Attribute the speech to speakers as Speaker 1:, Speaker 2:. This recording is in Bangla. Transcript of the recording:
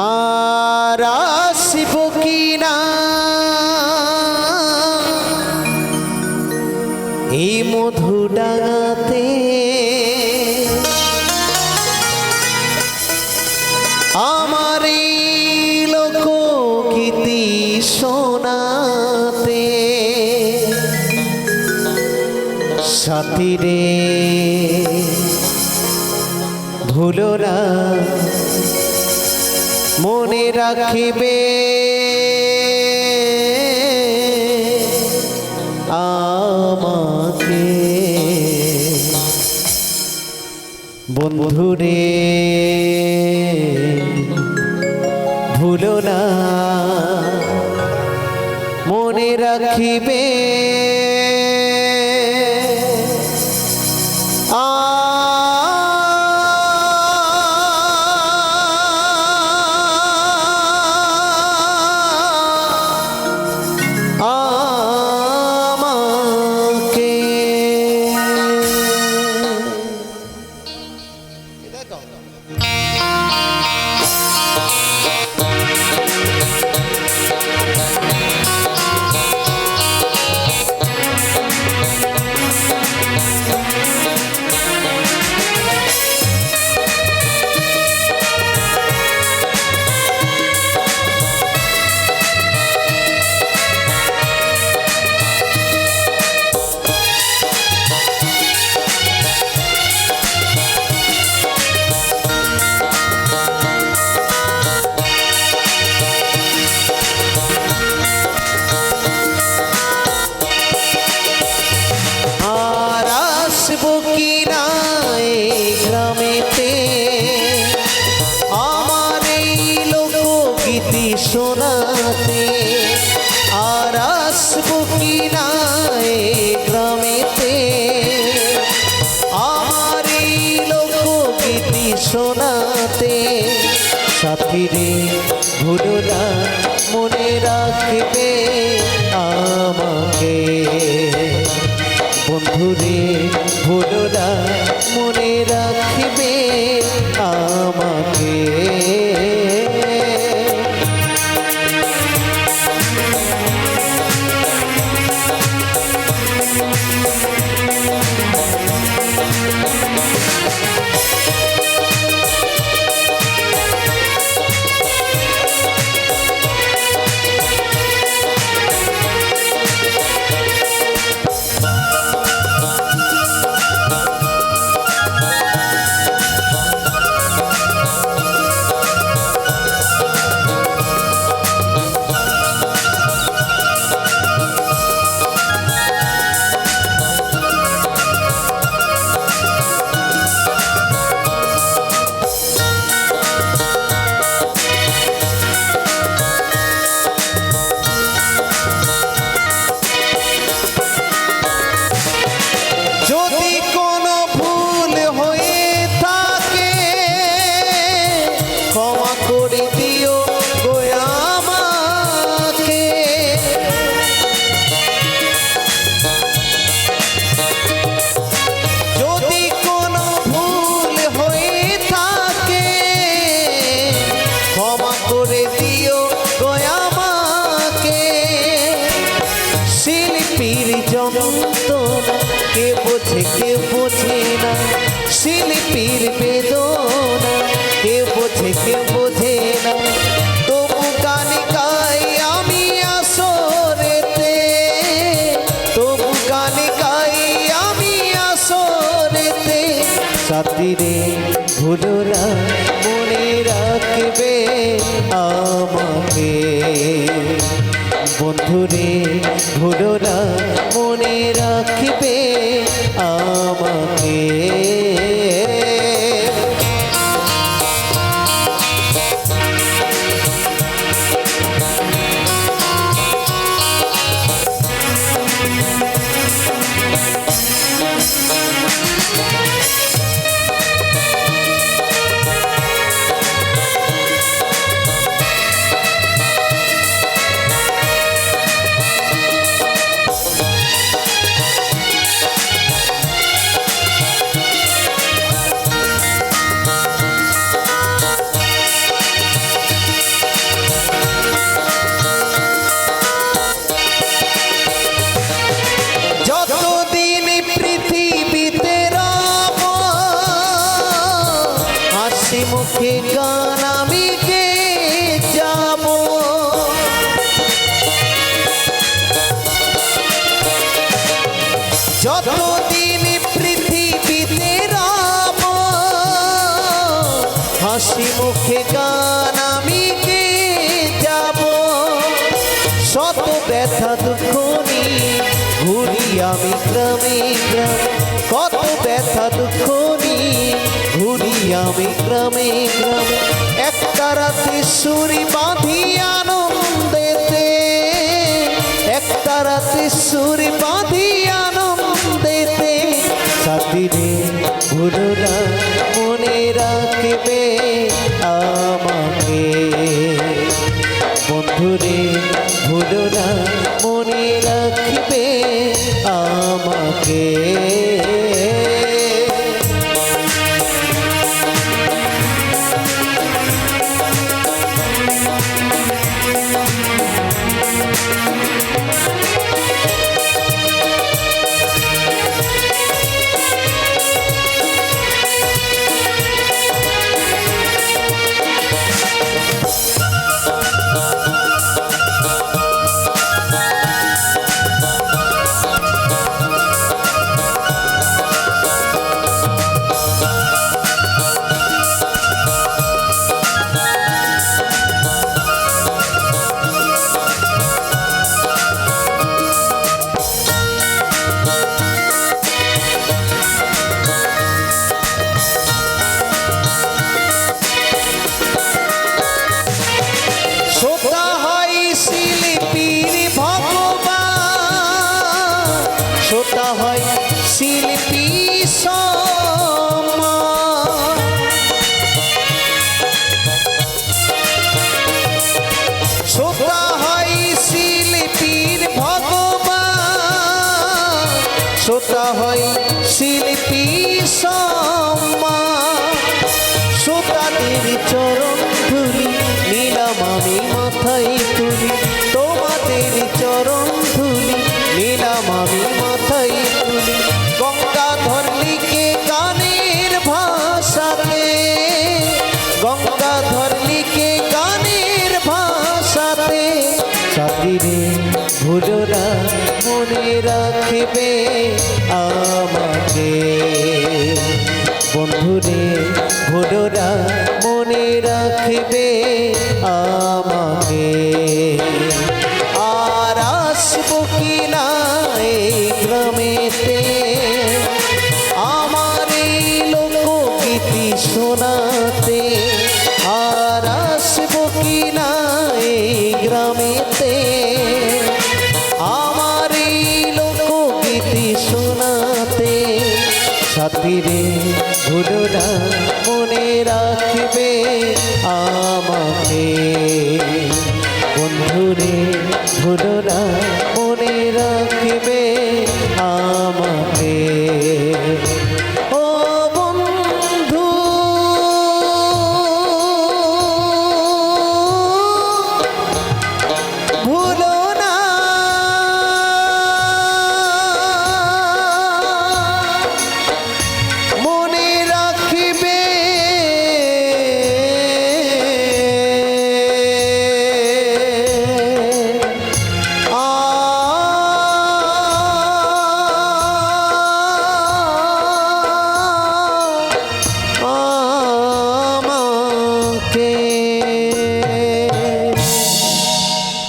Speaker 1: আর আসিব কি না? এই মধু ডাঙাতে আমার এই লোকগীতি শোনাতে সাথীরে ভুলো না। মনে রাখিবে। আমাকে। বন্ধুরে ভুলো না। মনে রাখিবে শোনাতে আর আসব কি গ্রামেতে? আমার এই লোকগীতি শোনাতে সাথীরে ভুলো না মনে রাখবে। কে বোঝে কে বোঝে না? শিল্পীর বেদনা, কে বোঝে কে বোঝে না? তবু গান গাই আমি আসরেতে, তবু গান গাই আমি আসরেতে। সাথীরে ভুলোরা মনে রাখবে আমাকে। বন্ধুরে ভুলো Thank you. যতদিন পৃথিবীতে রাম হাসি মুখে আমি গে যাব? শত ব্যথা দুঃখ নিয়ে ঘুরি আমি কত ব্যথা দুঃখ নিয়ে ঘুরি আমি গ্রামে গ্রামে একটা রাতে সুরি বাঁধি আনন্দেতে। একটা রাতে সুরি বাঁধি আনন্দেতে। সাথীরে ভুলোরা মনে রাখবে আমাকে। বন্ধুরে ভুলো না মনে রাখবে আমাকে। চরণ ধুলি, নিলাম আমি মাথায় তুলি। গঙ্গাধর লিখে গানের ভাষাতে। গঙ্গাধর লিখে গানের ভাষাতে। সাথীরে ভুলোরা মনে রাখবে আমাকে। বন্ধুরে ভুলোরা মনে রাখবে আমাকে। করুণা মনে রাখবে আমাকে। বন্ধুরে করুণা মনে রাখবে আমাকে।